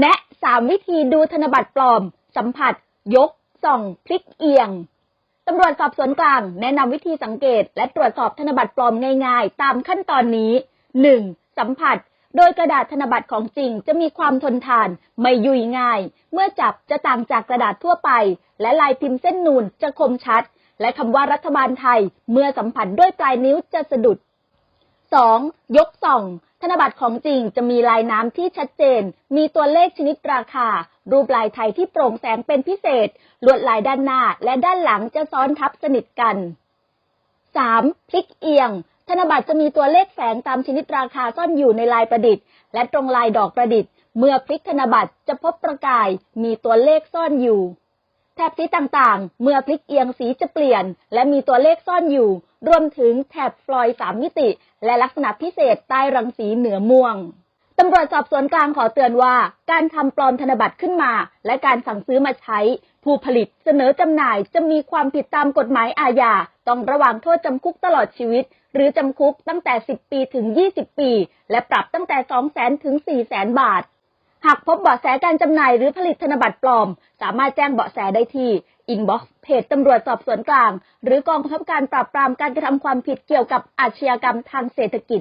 แนะ3วิธีดูธนบัตรปลอม สัมผัส ยก ส่อง พลิกเอียงตำรวจสอบสวนกลาง แนะนำวิธีสังเกต และตรวจสอบธนบัตรปลอมง่ายๆ ตามขั้นตอนนี้ 1. สัมผัส โดยกระดาษธนบัตรของจริงจะมีความทนทาน ไม่ยุ่ยง่าย เมื่อจับจะต่างจากกระดาษทั่วไป และลายพิมพ์เส้นนูนจะคมชัด และคำว่ารัฐบาลไทย เมื่อสัมผัสด้วยปลายนิ้วจะสะดุด 2. ยกส่อง ธนบัตรของจริงจะมีลายน้ำที่ชัดเจน มีตัวเลขชนิดราคา รูปลายไทยที่โปร่งแสงเป็นพิเศษ ลวดลายด้านหน้าและด้านหลังจะซ้อนทับสนิทกัน 3. พลิกเอียง ธนบัตรจะมีตัวเลขแฝงตามชนิดราคาซ่อนอยู่ในลายประดิษฐ์ และตรงลายดอกประดิษฐ์ เมื่อพลิกธนบัตรจะพบประกาย มีตัวเลขซ่อนอยู่ แถบสีต่างๆ เมื่อพลิกเอียงสีจะเปลี่ยน และมีตัวเลขซ่อนอยู่ รวมถึงแถบฟลอยด์สามมิติ และลักษณะพิเศษใต้รังสีเหนือม่วงตำรวจสอบสวนกลางขอเตือนว่า การทำปลอมธนบัตรขึ้นมา และการสั่งซื้อมาใช้ ผู้ผลิตเสนอจำหน่ายจะมีความผิดตามกฎหมายอาญาต้องระวังโทษจำคุกตลอดชีวิต หรือจำคุกตั้งแต่ 10 ปีถึง 20 ปี และปรับตั้งแต่ 200,000 ถึง 400,000 บาท หากพบเบาะแสการจำหน่ายหรือผลิตธนบัตรปลอม สามารถแจ้งเบาะแสได้ที่อินบ็อกซ์เพจตำรวจสอบสวนกลาง หรือกองบังคับการปราบปรามการกระทำความผิดเกี่ยวกับอาชญากรรมทางเศรษฐกิจ